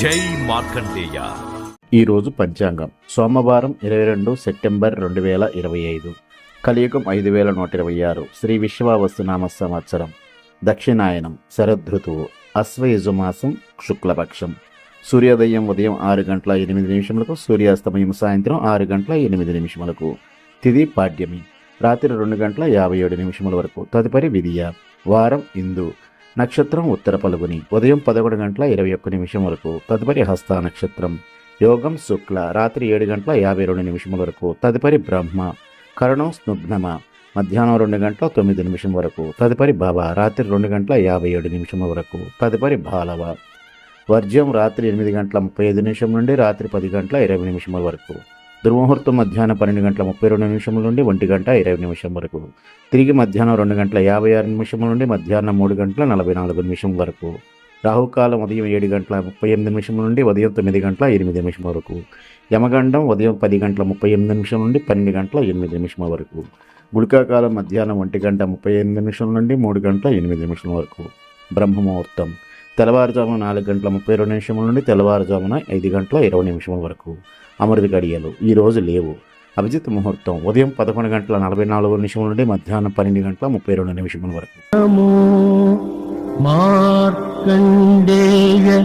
జై మార్కండేయ. ఈరోజు పంచాంగం. సోమవారం ఇరవై రెండు సెప్టెంబర్ రెండు వేల ఇరవై ఐదు. కలియుగం ఐదు వేల నూట ఇరవై ఆరు. శ్రీ విశ్వావస్తునామ సంవత్సరం. దక్షిణాయనం శరదృతువు అశ్వయుజమాసం శుక్లపక్షం. సూర్యోదయం ఉదయం ఆరు గంటల ఎనిమిది నిమిషములకు సూర్యాస్తమయం సాయంత్రం ఆరు గంటల ఎనిమిది నిమిషములకు. తిది పాడ్యమి. రాత్రి రెండు గంటల యాభై ఏడు నిమిషముల వరకు. తదుపరి విధియ. వారం ఇందు నక్షత్రం ఉత్తర పలుగుని. ఉదయం పదకొండు గంటల ఇరవై ఒక్క నిమిషం వరకు. తదుపరి హస్త నక్షత్రం. యోగం శుక్ల. రాత్రి ఏడు గంటల యాభై రెండు నిమిషం వరకు. తదుపరి బ్రహ్మ. కరణం స్నుగ్నమ. మధ్యాహ్నం రెండు గంటల తొమ్మిది నిమిషం వరకు. తదుపరి బావ రాత్రి రెండు గంటల యాభై ఏడు నిమిషం వరకు. తదుపరి బాలవ. వర్జ్యం రాత్రి ఎనిమిది గంటల ముప్పై ఐదు నిమిషం నుండి రాత్రి పది గంటల ఇరవై నిమిషముల వరకు. దుర్ముహూర్తం మధ్యాహ్నం పన్నెండు గంటల ముప్పై రెండు నిమిషముల నుండి ఒంటి గంట ఇరవై నిమిషం వరకు. తిరిగి మధ్యాహ్నం రెండు గంటల యాభై ఆరు నిమిషముల నుండి మధ్యాహ్నం మూడు గంటల నలభై నాలుగు నిమిషం వరకు. రాహుకాలం ఉదయం ఏడు గంటల ముప్పై ఎనిమిది నిమిషం నుండి ఉదయం తొమ్మిది గంటల ఎనిమిది నిమిషం వరకు. యమగండం ఉదయం పది గంటల ముప్పై ఎనిమిది నిమిషం నుండి పన్నెండు గంటల ఎనిమిది నిమిషం వరకు. గుళికాకాలం మధ్యాహ్నం ఒంటి గంట ముప్పై ఎనిమిది నిమిషం నుండి మూడు గంటల ఎనిమిది నిమిషం వరకు. బ్రహ్మముహూర్తం. తెల్లవారుజామున నాలుగు గంటల ముప్పై రెండు నిమిషముల నుండి తెల్లవారుజామున ఐదు గంటల ఇరవై నిమిషముల వరకు. అమృత గడియలు. ఈ రోజు లేవు. అభిజిత్ ముహూర్తం ఉదయం పదకొండు గంటల నలభై నాలుగు నిమిషముల నుండి మధ్యాహ్నం పన్నెండు గంటల ముప్పై రెండు నిమిషముల వరకు. మార్కండేయ